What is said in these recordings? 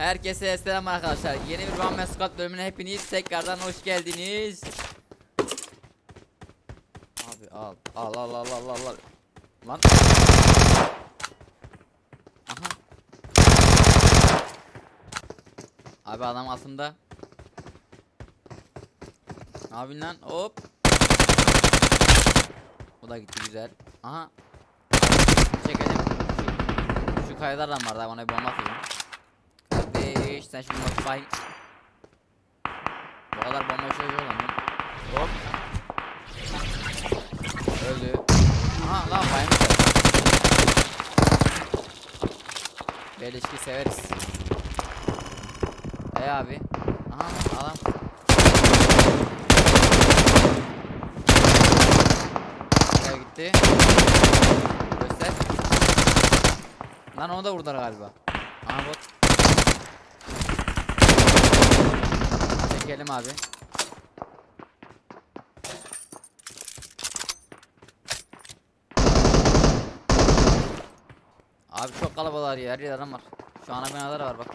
Herkese selam arkadaşlar. Yeni bir One Man Squad bölümüne hepiniz tekrardan hoş geldiniz. Abi al al al al al al. Lan. Aha. Abi adam altında. Abi lan hop. Bu da gitti güzel. Aha. Çekelim. Şu, şu kayalardan var daha bana bir bomba atayım. Kardeş sen şimdi bay. Bu kadar bomba olan mı? Hop. Öldü. Aha lan baymışlar. Böyle ilişki severiz. E abi. Aha adam. Nereye gitti? Göster. Lan onu da vurdular galiba. Aha bot. Çekelim abi. Abi çok kalabalık ya. Her yer adam var. Şu ana binalar var bak.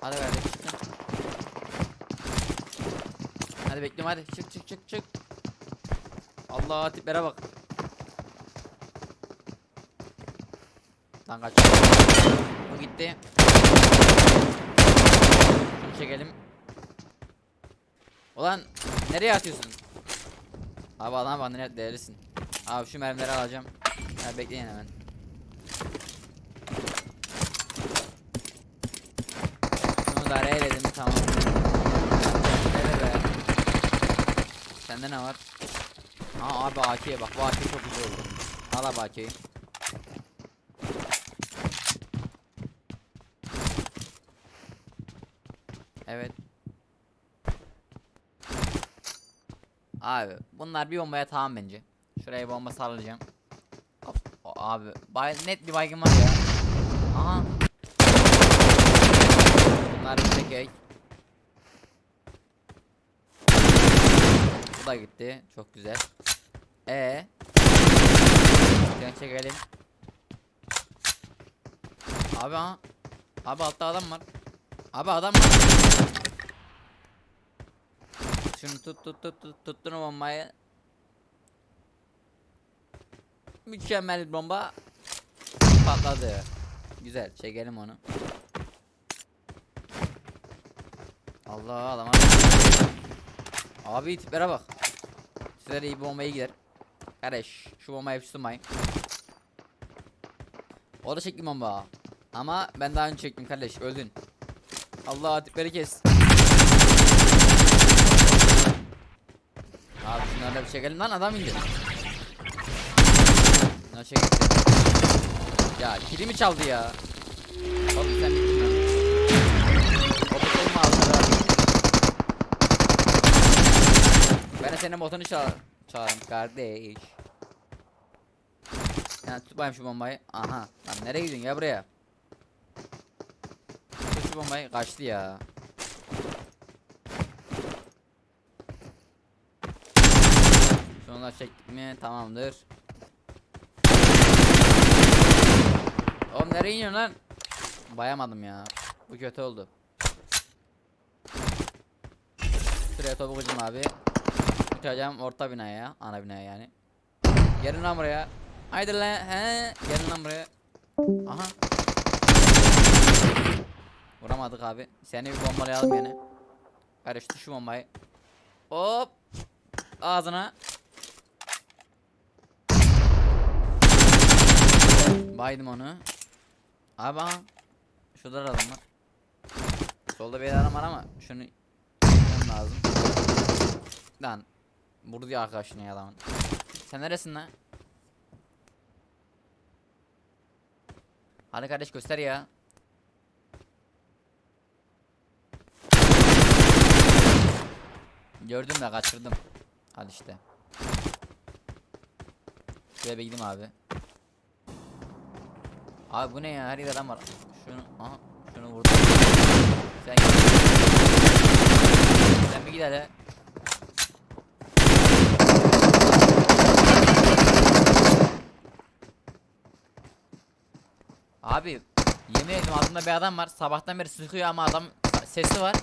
Hadi kardeşim çıkın. Hadi bekliyorum hadi. Çık çık çık çık. Allah tiplere bak. Lan kaç. Bu gitti. Çekelim. Ulan nereye atıyorsun? Abi adam bana ne değerlisin. Abi şu mermileri alacağım. Ya bekleyin hemen. Şunu da araya eledim tamam. Sende ne var? Aa abi AK'ye bak bu AK çok güzel oldu. Al abi AK'yi. Evet. Abi bunlar bir bombaya tamam bence. Şuraya bomba sallayacağım. Hop, o abi bay net bir baygın var ya. Aha. Bunlar bir tek Bu da gitti. Çok güzel. E. Şuradan çekelim. Abi ha. Abi altta adam var. Abi adam var. Şunu tut tut tut tut tuttun bombayı. Mükemmel bomba. Patladı. Güzel çekelim onu. Allah adam var. Abi tiplere bak. Sizlere iyi bir bombaya gider. Kardeş şu bombayı tutmayın. O da çekti bomba. Ama ben daha önce çektim kardeş öldün. Allah tipleri kes. Da bir çekelim lan adam indi. Ne çekti? Ya kilimi çaldı ya. Oğlum sen bittin lan. O botumu aldılar abi. Ben de senin botunu çağır çağırım kardeş. Yani tut şu bombayı. Aha. Lan nereye gidiyorsun ya buraya? Şu bombayı. Kaçtı ya. Da çektik mi? Tamamdır. Oğlum nereye iniyorsun lan? Bayamadım ya. Bu kötü oldu. Şuraya topu koyacağım abi. Uçacağım orta binaya, ana binaya yani. Gelin lan buraya. Haydi lan, he. Gelin lan buraya. Aha. Vuramadık abi. Seni bir bombalayalım yine. Karıştı şu bombayı. Hop. Ağzına. Baydım onu. Abi aha. Şurada da adam var. Solda bir adam var ama şunu lazım. Lan vurdu ya arkadaşını ya adamın. Sen neresin lan? Hadi kardeş göster ya. Gördüm de kaçırdım. Hadi işte. Şuraya bir gideyim abi. Abi bu ne ya? Her yerde adam var. Şunu, aha, şunu vurdum. Sen git. Sen bir git hele. Abi Yemin ederim altında bir adam var. Sabahtan beri sıkıyor ama adam sesi var.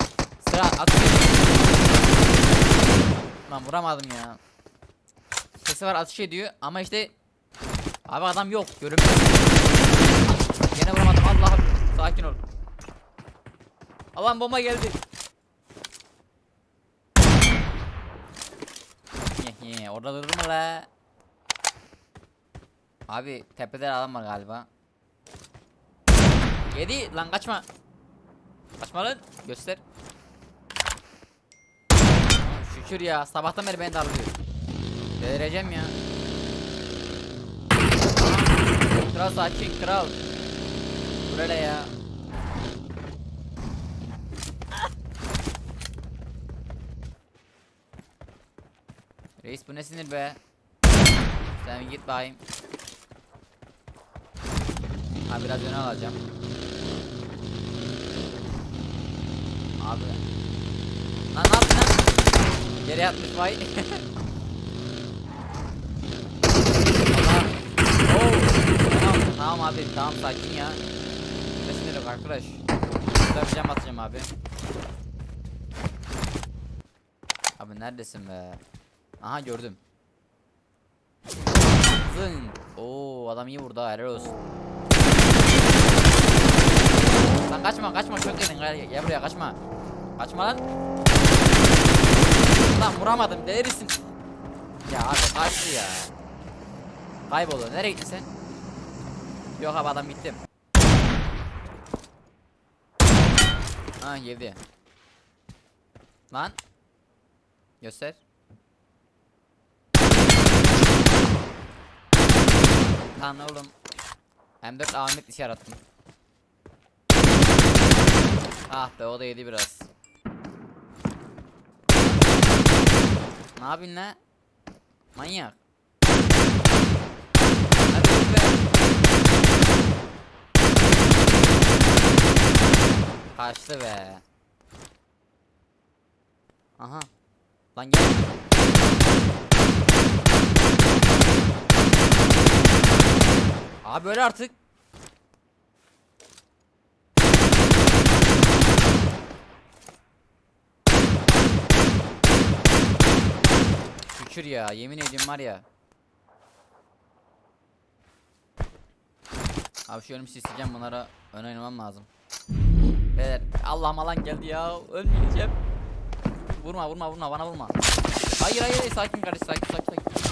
Sıra atıyor. Lan vuramadım ya. Sesi var atış ediyor ama işte Abi adam yok görünmüyor. Allah'ım bomba geldi. Orada durur mu la? Abi tepede adam var galiba. Yedi lan kaçma. Kaçma lan göster. Şükür ya sabahtan beri beni darlıyor. Delireceğim ya. Kral sakin kral. Böyle ya. Reis bu ne sinir be? Sen git bakayım. Ha biraz öne alacağım. Abi. Lan ne yaptın lan? Geri yatmış vay. Tamam, tamam abi tamam sakin ya. Ne sinir yok arkadaş. Burada bir cam atacağım abi. Abi neredesin be? Aha gördüm. Zın. Oo adam iyi vurdu helal olsun. Lan kaçma kaçma çok yedin gel, gel buraya kaçma. Kaçma lan. Lan vuramadım delirirsin. Ya abi kaçtı ya. Kayboldu nereye gittin sen? Yok abi adam gitti. Ha yedi. Lan. Göster. Lan oğlum. M4 Ahmet dışarı attım. Ah be o da yedi biraz. Ne yapayım lan? Manyak. Hadi be. Kaçtı be. Aha. Lan gel. Abi böyle artık. Şükür ya yemin ediyorum var ya. Abi şu önümü isteyeceğim bunlara ön oynamam lazım. Beyler Allah'ım alan geldi ya ölmeyeceğim. Vurma vurma vurma bana vurma. Hayır hayır sakin kardeş sakin sakin sakin.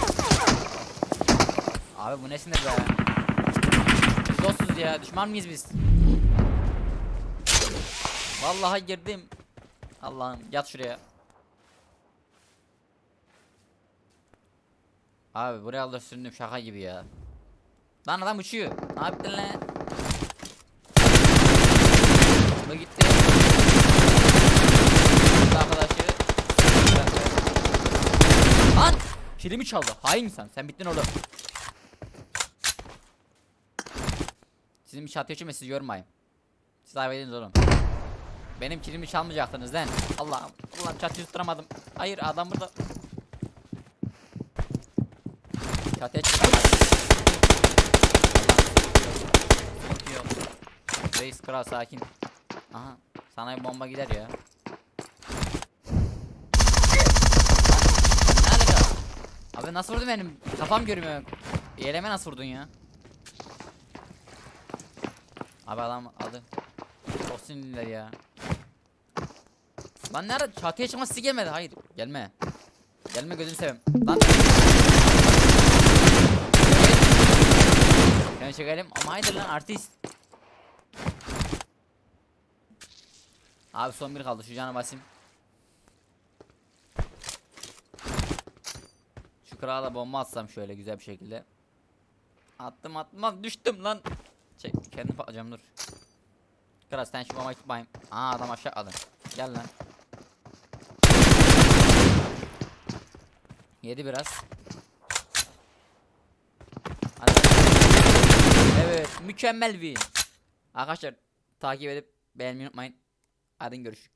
Abi bu ne sinir be. Dostuz ya düşman mıyız biz? Vallahi girdim. Allah'ım yat şuraya. Abi buraya aldı süründüm şaka gibi ya. Lan adam uçuyor. Ne yaptın lan? Bu gitti. Arkadaşı. Lan! Kilimi çaldı. Hain insan. Sen bittin oğlum. Sizin bir çatı için sizi yormayayım. Siz ayıp ediniz oğlum. Benim kilimi çalmayacaktınız lan. Allah'ım. Ulan çatıyı tutturamadım. Hayır adam burada. Çatıya çık. Sıkıntı yok. Reis kral sakin. Aha. Sana bir bomba gider ya. Abi nasıl vurdun benim? Kafam görmüyor. Yeleme nasıl vurdun ya? Abi adam aldı. Çok sinirliler ya. Lan nerede? Çatıya çıkma sizi gelmedi. Hayır. Gelme. Gelme gözünü seveyim. Lan. Ben çekelim ama haydi lan artist. Abi son bir kaldı şu cana basayım. Şu krala bomba atsam şöyle güzel bir şekilde. Attım lan düştüm lan. Çek kendim patlayacağım dur. Kral sen şu bombayı tutmayayım. Aa adam aşağı aldı. Gel lan. Yedi biraz. Hadi. Evet mükemmel bir. Arkadaşlar takip edip beğenmeyi unutmayın. Hadi görüşürüz.